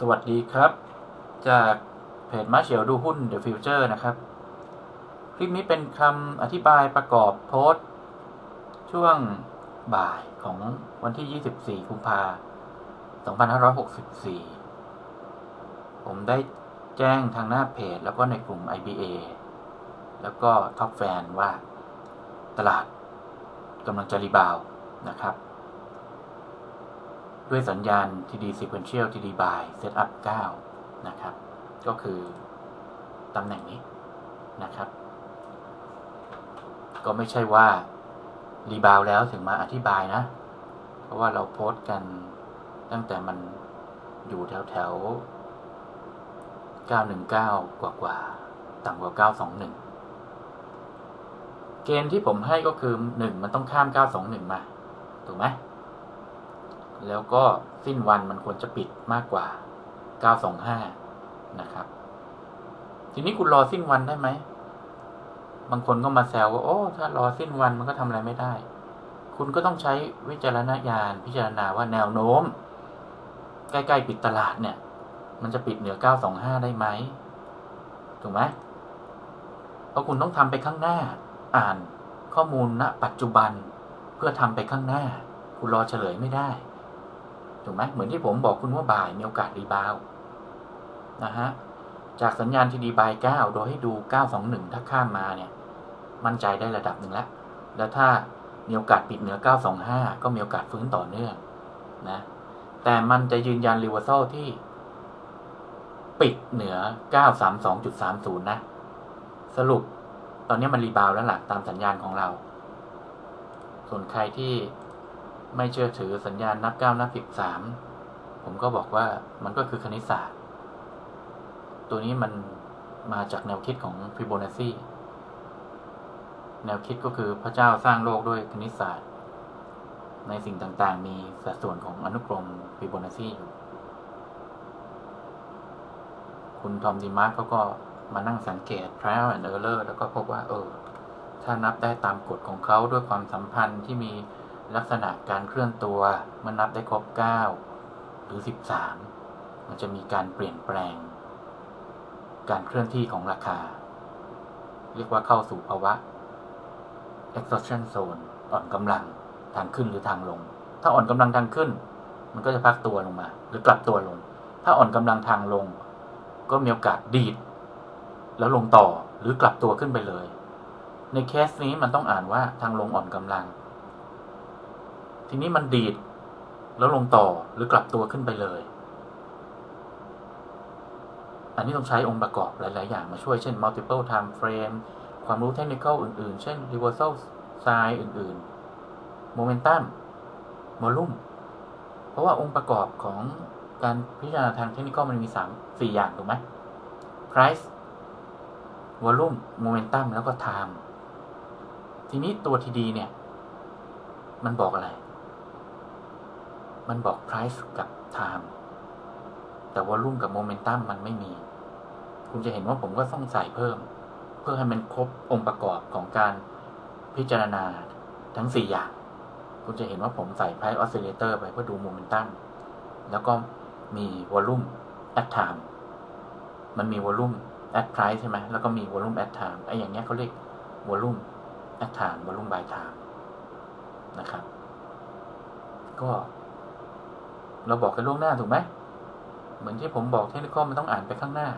สวัสดีครับ จากเพจมาเฉียวดูหุ้น The Future นะครับ คลิปนี้เป็นคำอธิบายประกอบโพสต์ ช่วงบ่ายของวันที่ 24กุมภา2564 ผมได้แจ้งทางหน้าเพจแล้วก็ในกลุ่ม IBA แล้วก็ท็อปแฟนว่าตลาดกำลังจะรีบาวนะครับ ด้วยสัญญาณ TD Sequential TD by Setup 9 นะครับ ก็คือตำแหน่งนี้นะครับ ก็ไม่ใช่ว่า รีบาวแล้วถึงมาอธิบายนะ เพราะว่าเราโพสต์กันตั้งแต่มันอยู่แถวแถว919 กว่ากว่าต่ำกว่า 921 เกณฑ์ที่ผมให้ก็คือ 1 มันต้องข้าม 921 มา ถูกไหม แล้วก็สิ้นวันมันควรจะปิดมากกว่า 925 นะครับ ทีนี้คุณรอสิ้นวันได้ไหม บางคนก็มาแซวว่า โอ้ ถ้ารอสิ้นวันมันก็ทำอะไรไม่ได้ คุณก็ต้องใช้วิจารณญาณพิจารณาว่าแนวโน้ม ใกล้ๆปิดตลาดเนี่ย มันจะปิดเหนือ 925 ได้ไหม ถูกไหมเพราะคุณต้องทำไปข้างหน้า อ่านข้อมูลณปัจจุบัน เพื่อทำไปข้างหน้า คุณรอเฉลยไม่ได้ ถูกไหมเหมือนที่ผมบอกคุณว่าบ่ายมีโอกาสรีบาวด์นะฮะจากสัญญาณทีดีบาย9โดยให้ดู921ถ้าข้ามมาเนี่ย มั่นใจได้ระดับหนึ่งแล้ว แล้วถ้ามีโอกาสปิดเหนือ 925 ก็มีโอกาสฟื้นต่อเนื่องนะ แต่มันจะยืนยันรีเวอร์ซลที่ ปิดเหนือ 932.30 นะ สรุป ตอนนี้มันรีบาวด์แล้วหล่ะตามสัญญาณของเรา ส่วนใครที่ ไม่เชื่อถือสัญญาณนับเก้านับสิบสามผมก็บอกว่ามันก็คือคณิตศาสตร์ ตัวนี้มันมาจากแนวคิดของฟิโบนัชชีแนวคิดก็คือพระเจ้าสร้างโลกด้วยคณิตศาสตร์ ในสิ่งต่างๆ มีสัดส่วนของอนุกรมฟิโบนัชชีอยู่ คุณทอมดีมาร์กเขาก็มานั่งสังเกต trial and error แล้วก็พบว่า เออ ถ้านับได้ตามกฎของเขาด้วยความสัมพันธ์ที่มี ลักษณะการเคลื่อนตัวเมื่อนับได้ครบ 9 หรือ 13 มันจะมีการเปลี่ยนแปลง การเคลื่อนที่ของราคา เรียกว่าเข้าสู่ภาวะ exhaustion zone อ่อนกำลังทางขึ้นหรือทางลง ถ้าอ่อนกำลังทางขึ้น มันก็จะพักตัวลงมา หรือกลับตัวลง ถ้าอ่อนกำลังทางลง ก็มีโอกาสดีด แล้วลงต่อหรือกลับตัวขึ้นไปเลย ในเคสนี้มันต้องอ่านว่าทางลงอ่อนกำลัง ทีนี้มันดีด แล้วลงต่อหรือกลับตัวขึ้นไปเลย อันนี้ต้องใช้องค์ประกอบหลาย ๆ อย่างมาช่วยเช่น multiple time frame ความรู้เทคนิคอื่น ๆ เช่น reversal sign อื่น ๆ momentum volume เพราะว่าองค์ประกอบของการพิจารณาทางเทคนิคมันมีสามสี่อย่างถูกไหม price volume momentum แล้วก็ time ทีนี้ตัวทีดีเนี่ย มันบอกอะไร มันบอก price กับ time แต่ volume กับ momentum มันไม่มี คุณจะเห็นว่าผมก็ต้องใส่เพิ่ม เพื่อให้มันครบองค์ประกอบของการพิจารณาทั้ง 4 อย่าง คุณจะเห็นว่าผมใส่ price oscillator ไปเพื่อดู momentum แล้วก็มี volume at time มันมี volume at price ใช่ไหมแล้วก็มี volume at time ไอ้อย่างเงี้ยเขาเรียก volume at time volume by time นะครับ ก็ เราบอกกันล่วงหน้าถูกไหมเหมือนที่ผมบอกเทคนิคมันต้องอ่านไปข้างหน้า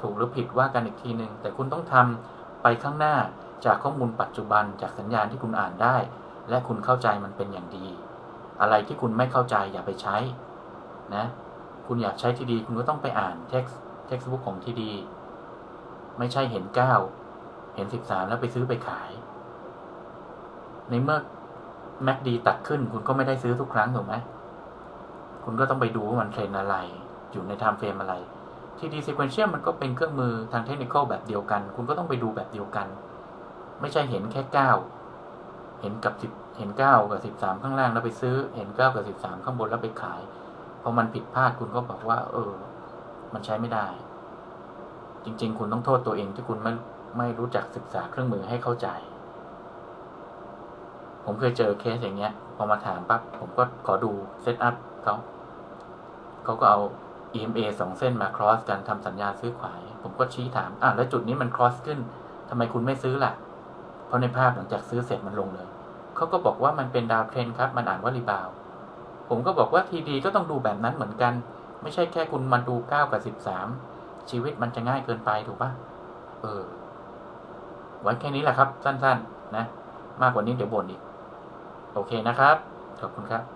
ถูกหรือผิดว่ากันอีกทีหนึ่งแต่คุณต้องทำไปข้างหน้าจากข้อมูลปัจจุบันจากสัญญาณที่คุณอ่านได้ และคุณเข้าใจมันเป็นอย่างดี อะไรที่คุณไม่เข้าใจอย่าไปใช้นะคุณอยากใช้ที่ดี คุณก็ต้องไปอ่าน text textbook ของที่ดี ไม่ใช่เห็นเก้าเห็นสิบสามแล้วไปซื้อไปขาย ในเมื่อ MACD ตัดขึ้นคุณก็ไม่ได้ซื้อทุกครั้งถูกไหม คุณก็ต้องไปดูว่ามันเทรนอะไร อยู่ใน time frame อะไร TD sequential มันก็เป็นเครื่องมือทางเทคนิคแบบเดียวกัน คุณก็ต้องไปดูแบบเดียวกัน ไม่ใช่เห็นแค่เก้าเห็นกับสิบเห็นเก้ากับสิบสามข้างล่างแล้วไปซื้อ เห็นเก้ากับสิบสามข้างบนแล้วไปขาย พอมันผิดพลาดคุณก็บอกว่า เออ มันใช้ไม่ได้ จริง ๆ คุณต้องโทษตัวเองที่คุณไม่ไม่รู้จักศึกษาเครื่องมือให้เข้าใจ ผมเคยเจอเคสอย่างเงี้ย พอมาถามปั๊บผมก็ขอดูเซตอัพเขา เขาก็เอา EMA สองเส้นมา cross กันทำสัญญาซื้อขาย ผมก็ชี้ถามอะแล้วจุดนี้มัน cross ขึ้นทำไมคุณไม่ซื้อล่ะ เพราะในภาพหลังจากซื้อเสร็จมันลงเลย เขาก็บอกว่ามันเป็นดาวเทรนครับ มันอ่านว่ารีบาว ผมก็บอกว่าทีดีก็ต้องดูแบบนั้นเหมือนกัน ไม่ใช่แค่คุณมาดู9กับ13ชีวิตมันจะง่ายเกินไปถูกปะเออ ไว้แค่นี้แหละครับ สั้นๆนะมากกว่านี้เดี๋ยวบ่นอีก โอเคนะครับ ขอบคุณครับ